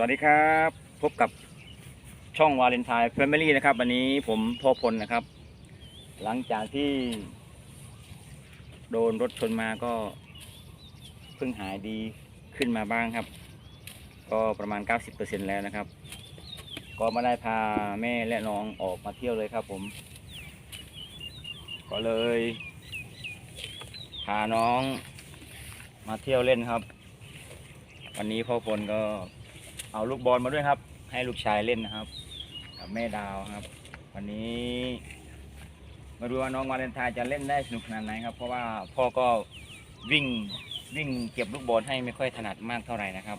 สวัสดีครับ พบกับช่องวาเลนไทน์แฟมิลี่นะครับ วันนี้ผมพ่อพลนะครับ หลังจากที่ โดนรถชนมาก็เพิ่งหายดีขึ้นมาบ้างครับ ก็ประมาณ 90%แล้วนะครับ ก็มาได้พาแม่และน้องออกมาเที่ยวเลยครับผม ก็เลย พาน้องมาเที่ยวเล่นครับ วันนี้พ่อพลก็ เอาลูกบอลมาด้วยครับ ให้ลูกชายเล่นนะครับกับแม่ดาวครับ วันนี้มาดูว่าน้องวาเลนไทน์จะเล่นได้สนุกขนาดไหนครับ เพราะว่าพ่อก็วิ่งวิ่งเก็บลูกบอลให้ไม่ค่อยถนัดมากเท่าไหร่นะครับ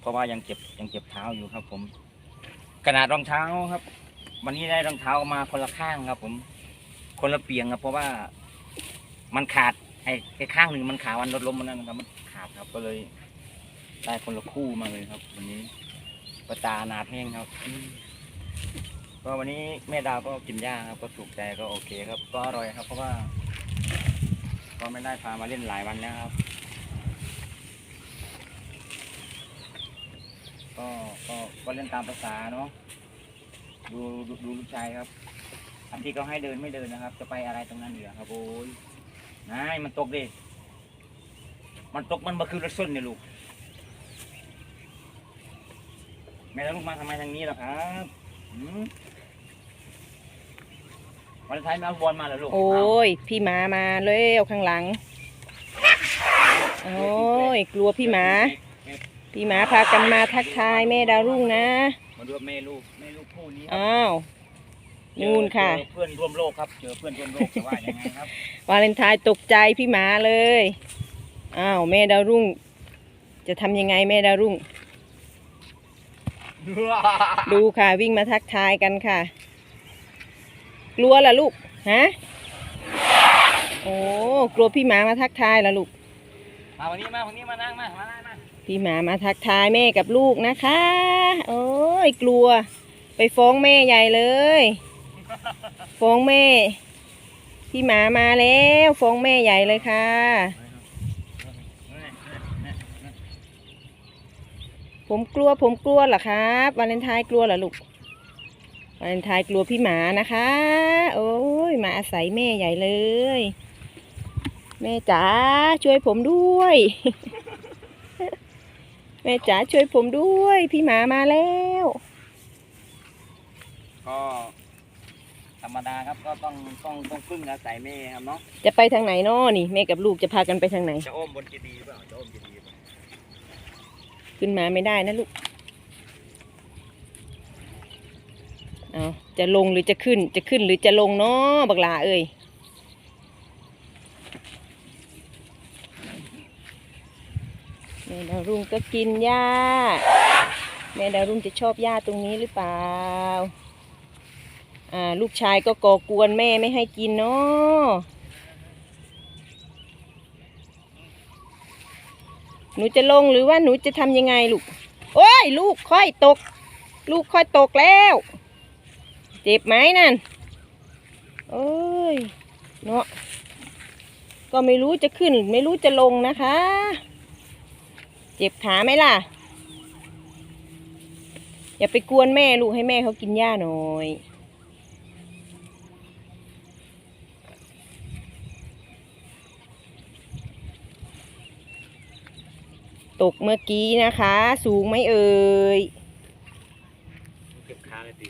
เพราะว่ายังเจ็บยังเจ็บเท้าอยู่ครับ ผมขนาดรองเท้าครับ วันนี้ได้รองเท้ามาคนละข้างครับ ผม คนละเปียงครับ เพราะว่ามันขาดไอ้ไอ้ข้างหนึ่งมันขาดวันรถล้มมันนั่นนะครับมันขาดครับก็เลยได้คนละคู่มาเลยครับ วันนี้ ประตานาดแห้งครับก็วันนี้แม่ดาวก็กินหญ้าครับ ก็ถูกใจก็โอเคครับ ก็อร่อยครับเพราะว่า ก็ไม่ได้พามาเล่นหลายวันแล้วครับ ก็ก็ก็เล่นตามภาษาเนาะดูดูดูลูกชายครับอันที่เขาให้เดินไม่เดินนะครับ จะไปอะไรตรงนั้นเหลือครับโอ้ยนายมันตกดิมันตกมันมาคือรถส้นเนี่ยลูก แม่แล้วลูกมาทำไมทางนี้ล่ะครับหืมวันไทายมาเอาบอลมาเหรอลูกโอ้ยพี่หมามาเลยเอาข้างหลัง โอ้ยกลัวพี่หมา พี่หมาพากันมาทักทายแม่ดาวรุ่งนะ มาดูว่าแม่ลูกแม่ลูกคู่นี้ครับอ้าวนู่นค่ะ เจอเพื่อนร่วมโลกครับ เจอเพื่อนร่วมโลกจะว่ายังไงครับ วาเลนไทน์ตกใจพี่หมาเลย อ้าวแม่ดาวรุ่ง จะทำยังไงแม่ดาวรุ่ง ดูค่ะวิ่งมาทักทายกันค่ะ กลัวล่ะลูก ฮะ โอ้กลัวพี่หมามาทักทายล่ะลูก มาวันนี้มาวันนี้มานั่งมามานั่งมาพี่หมามาทักทายแม่กับลูกนะคะ โอ้ยกลัว ไปฟ้องแม่ใหญ่เลย ฟ้องแม่ พี่หมามาแล้ว ฟ้องแม่ใหญ่เลยค่ะ ผมกลัวผมกลัวเหรอครับวาเลนไทน์กลัวเหรอลูกวาเลนไทน์กลัวพี่หมานะคะ โอ้ยมาอาศัยแม่ใหญ่เลย แม่จ๋าช่วยผมด้วย แม่จ๋าช่วยผมด้วย พี่หมามาแล้วก็ธรรมดาครับก็ต้องต้องต้องพึ่งอาศัยแม่ครับเนาะจะไปทางไหนน้อนี่แม่กับลูกจะพากันไปทางไหนจะอ้อมบนเจดีย์เปล่าจะอ้อมเจดีย์เปล่า ขึ้นมาไม่ได้นะลูก เอาจะลงหรือจะขึ้น จะขึ้นหรือจะลงเนาะบักลาเอ้ยแม่ดาวรุ่งก็กินหญ้า แม่ดาวรุ่งจะชอบหญ้าตรงนี้หรือเปล่า อ่า ลูกชายก็ก่อกวนแม่ไม่ให้กินเนาะ หนูจะลงหรือว่าหนูจะทำยังไงลูก โอ้ย ลูกค่อยตก ลูกค่อยตกแล้ว เจ็บไหมนั่นโอ้ย เนาะก็ไม่รู้จะขึ้น ไม่รู้จะลงนะคะ เจ็บขาไหมล่ะ อย่าไปกวนแม่ลูกให้แม่เขากินหญ้าหน่อย ตกเมื่อกี้นะคะ สูงไหมเอ่ยเก็บขาเลยสิ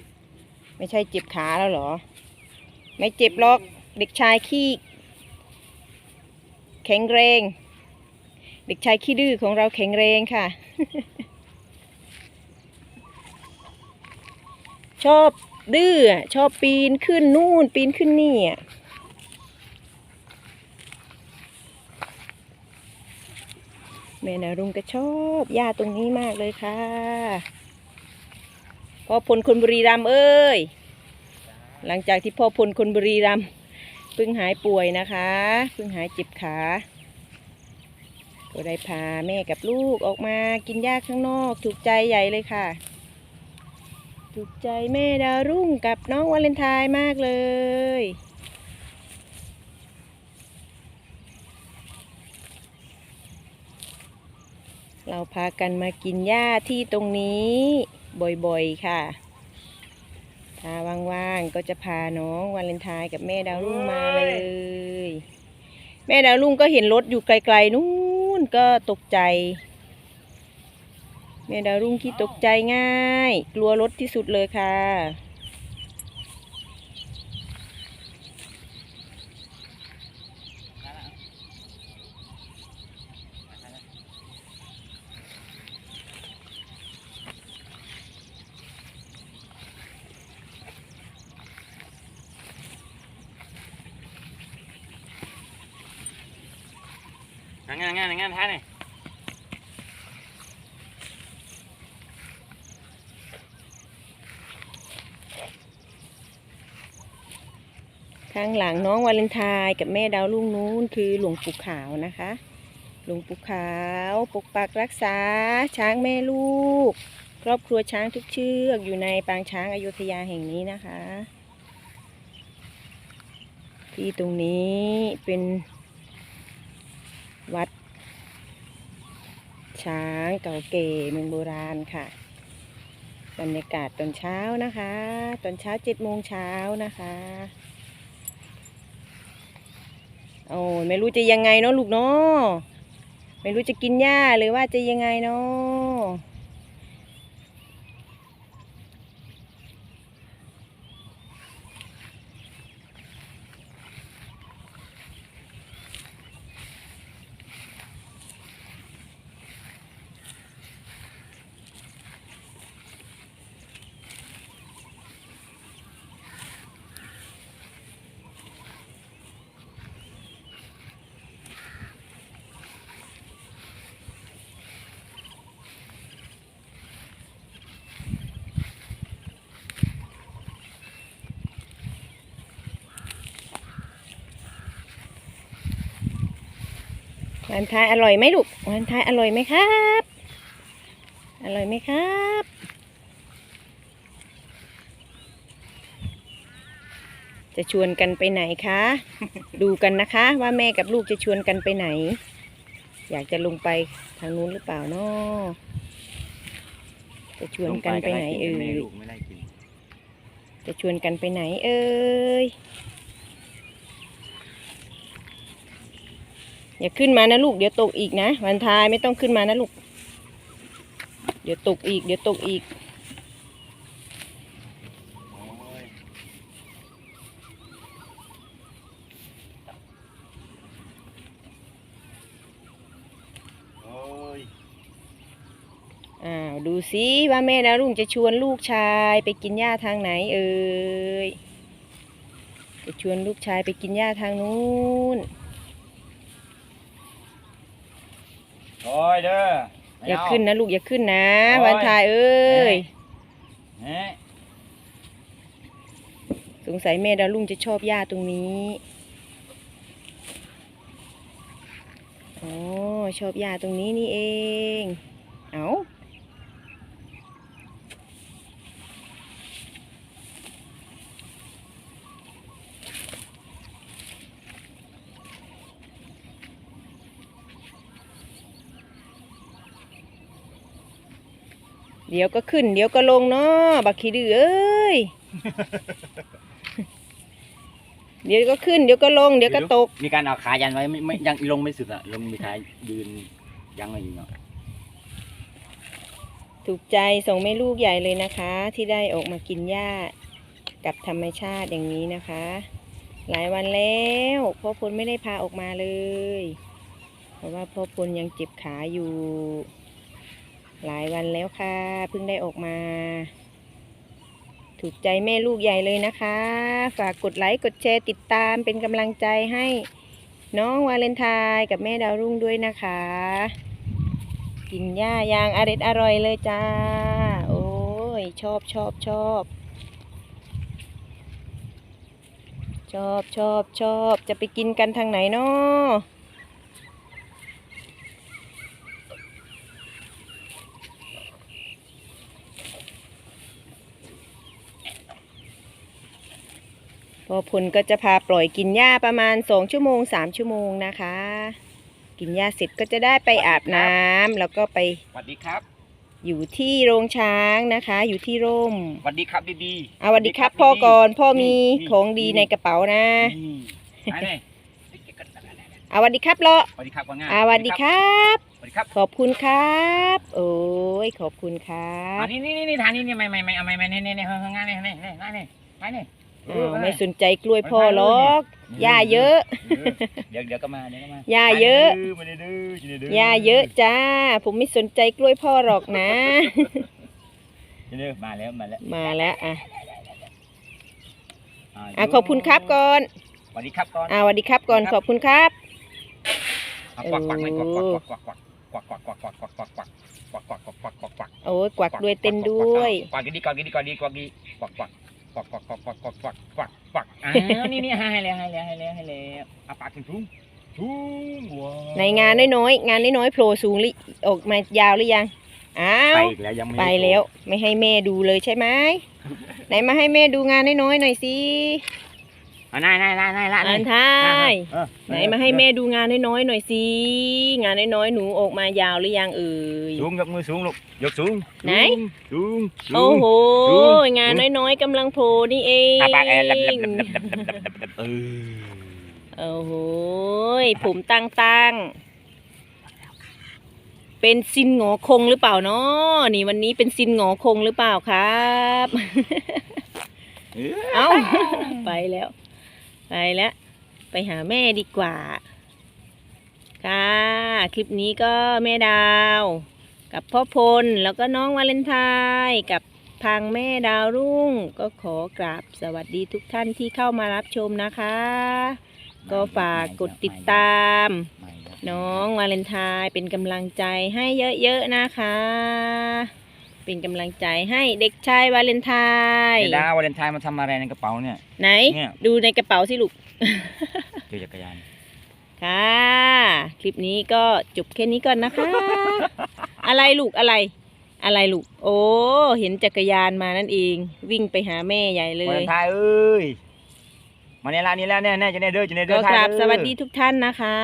ไม่ใช่เจ็บขาแล้วเหรอ ไม่เจ็บหรอกเด็กชายขี้แข็งแรง เด็กชายขี้ดื้อของเราแข็งแรงค่ะ ชอบดื้ออะชอบปีนขึ้นนู่นปีนขึ้นนี่อะ แม่นารุงก็ชอบหญ้าตรงนี้มากเลยค่ะพ่อพลคนบุรีรัมเอ้ย หลังจากที่พ่อพลคนบุรีรัมเพิ่งหายป่วยนะคะเพิ่งหายเจ็บขาก็ได้พาแม่กับลูกออกมากินหญ้าข้างนอก ถูกใจใหญ่เลยค่ะ ถูกใจแม่ดาวรุ่งกับน้องวาเลนไทน์มากเลย เราพากันมากินหญ้าที่ตรงนี้บ่อยๆค่ะ ถ้าว่างๆก็จะพาน้องวาเลนไทน์กับแม่ดาวรุ่งมาเลย แม่ดาวรุ่งก็เห็นรถอยู่ไกลๆนู้นก็ตกใจ แม่ดาวรุ่งที่ตกใจง่าย กลัวรถที่สุดเลยค่ะ งั้นงั้นงั้นท่านนี่ข้างหลังน้องวาเลนไทน์กับแม่ดาวรุ่งนู้นคือหลวงปู่ขาวนะคะ หลวงปู่ขาวปกปักรักษา ช้างแม่ลูก ครอบครัวช้างทุกเชือกอยู่ในปางช้างอายุธยาแห่งนี้นะคะ ที่ตรงนี้เป็น วัด ช้างเก่าเก๋เมืองโบราณค่ะ บรรยากาศตอนเช้านะคะ ตอนเช้าเจ็ดโมงเช้านะคะโอ้ไม่รู้จะยังไงเนาะลูกเนาะไม่รู้จะกินหญ้าหรือว่าจะยังไงเนาะ วันทายอร่อยไหมลูกวันทายอร่อยไหมครับ อร่อยไหมครับจะชวนกันไปไหนคะ ดูกันนะคะว่าแม่กับลูกจะชวนกันไปไหน อยากจะลงไปทางนู้นหรือเปล่าเนาะจะชวนกันไปไหนเอ่แม่ยลูกไม่ได้กินจะชวนกันไปไหนเอ่ย อย่าขึ้นมานะลูกเดี๋ยวตกอีกนะวันทายไม่ต้องขึ้นมานะลูก เดี๋ยวตกอีก เดี๋ยวตกอีก อ้อยอ้าวดูสิว่าแม่ดาวรุ่งจะชวนลูกชายไปกินหญ้าทางไหนเอ่ยจะชวนลูกชายไปกินหญ้าทางนู้น โอ้ยเด้อไม่อย่าเขึ้นนะลูกอย่าขึ้นนะโอ้ยวันทายเอ้ยเฮ้ยสงสัยแม่ดาวรุ่งจะชอบหญ้าตรงนี้อ๋อชอบหญ้าตรงนี้นี่เอง เอา เดี๋ยวก็ขึ้น เดี๋ยวก็ลงเนาะบักขี้ดื้อเอ้ย เดี๋ยวก็ขึ้น เดี๋ยวก็ลง เดี๋ยวก็ตก มีการเอาขายันไว้ไม่ไม่ยังลงไม่สุดอะลงมีขายืนยังไว้อยู่เนาะถูกใจส่งแม่ลูกใหญ่เลยนะคะ ที่ได้ออกมากินหญ้ากับธรรมชาติอย่างนี้นะคะ หลายวันแล้วพ่อพลไม่ได้พาออกมาเลย เพราะว่าพ่อพลยังเจ็บขาอยู่ หลายวันแล้วค่ะเพิ่งได้ออกมา ถูกใจแม่ลูกใหญ่เลยนะคะ ฝากกดไลค์กดแชร์ติดตามเป็นกำลังใจให้น้องวาเลนไทน์กับแม่ดาวรุ่งด้วยนะคะ กินหญ้ายางอร็ดอร่อยเลยจ้า โอ้ยชอบชอบชอบชอบชอบชอบจะไปกินกันทางไหนเนาะ พอผลก็จะพาปล่อยกินหญ้าประมาณสองชั่วโมงสามชั่วโมงนะคะกินกินหญ้าเสร็จก็จะได้ไปอาบน้ำแล้วก็ไปสวัสดีครับอยู่ที่โรงช้างนะคะ อยู่ที่ร่มสวัสดีครับดีดีเอาสวัสดีครับพ่อก่อนพ่อมีของดีในกระเป๋านะนี่ไหนไหนเอาสวัสดีครับเลาะสวัสดีครับว่าง่ายเอาสวัสดีครับ สวัสดีครับขอบคุณครับ โอ้ยขอบคุณครัอ่าบนี่นี่นี่ทานนี่นี่ไม่ไม่ไม่เอาไม่ไม่นี่นี่นี่เฮ้ยง่ายนี่นี่นี่นี่นี่นี่ อ้าวไม่สนใจกล้วยพ่อหรอกหญ้าเยอะเดี๋ยวเดี๋ยวก็มาเดี๋ยวก็มาหญ้าเยอะไม่ได้ดื้อไม่ได้ดื้อหญ้าเยอะจ้า ผมไม่สนใจกล้วยพ่อหรอกนะไม่ได้ดื้อมาแล้วมาแล้วมาแล้วอะอะขอบคุณครับก่อนสวัสดีครับก่อนอะสวัสดีครับก่อนขอบคุณครับเอากวักกวักเลยกวักกวักกวักกวักกวักกวักกวักกวักกวักกวักกวักกวักกวักกวักกวักกวักกวักโอ้ยกวักด้วยเต้นด้วยกวักดีกวักดีกวักดีกวักดีกวักกวัก กวักกวักกวักกวักกวักกวักกวักกวักอ่านี่นี่ให้แล้วให้แล้วให้แล้วให้แล้วเอาปากถึงทุ่งทุ่งวัวในงานน้อยๆงานน้อยๆโผล่สูงลิออกมายาวหรือยังอ้าไปวอีกแล้วยังไม่ไปแล้ว ไม่ให้แม่ดูเลยใช่ไหมไหนมาให้แม่ดูงานน้อยๆหน่อยสิ เอานายนายนายนายละอัทายไหนมาให้แม่ดูงานน้อยๆหน่อยสิงานน้อยๆหนูออกมายาวหรือยังเอ่ยสูงยกมือสูงลูกยกสูงไหนสูงโอ้โหงานน้อยๆกำลังโผล่นี่เองโอ้โหผมตั้งตั้งเป็นซินหงอคงหรือเปล่าน้อนี่วันนี้เป็นซินหงอคงหรือเปล่าครับ เอ้าไปแล้ว ไปแล้ว ไปหาแม่ดีกว่า ค่ะ คลิปนี้ก็แม่ดาว กับพ่อพล แล้วก็น้องวาเลนไทน์กับพังแม่ดาวรุ่ง ก็ขอกราบสวัสดีทุกท่านที่เข้ามารับชมนะคะ ก็ฝากกดติดตาม น้องวาเลนไทน์เป็นกำลังใจให้เยอะๆนะคะ เป็นกำลังใจให้เด็กชายวาเลนไทน์ไอ้ดาววาเลนไทน์มาทำอะไรในกระเป๋าเนี่ย ไหน เนี่ยดูในกระเป๋าสิลูก เจอจักรยาน ค่ะ คลิปนี้ก็จบแค่นี้ก่อนนะคะ อะไรลูกอะไร อะไรลูก โอ้ เห็นจักรยานมานั่นเอง วิ่งไปหาแม่ใหญ่เลวายเลนไทน์เอ้ย มาเนี่ยละนี่แล้วเนี่ยเนี่ยจะได้เด้อจะได้เด้ก็อกราบไทยสเด้อวัสดีทุกท่านนะคะ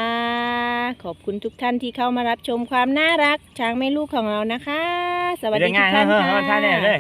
ขอบคุณทุกท่านที่เข้ามารับชมความน่ารักช้างแม่ลูกของเรานะคะ สวัสดีทุกท่านค่ะเยวงานเฮ้อเฮ้อท่านแน่เลย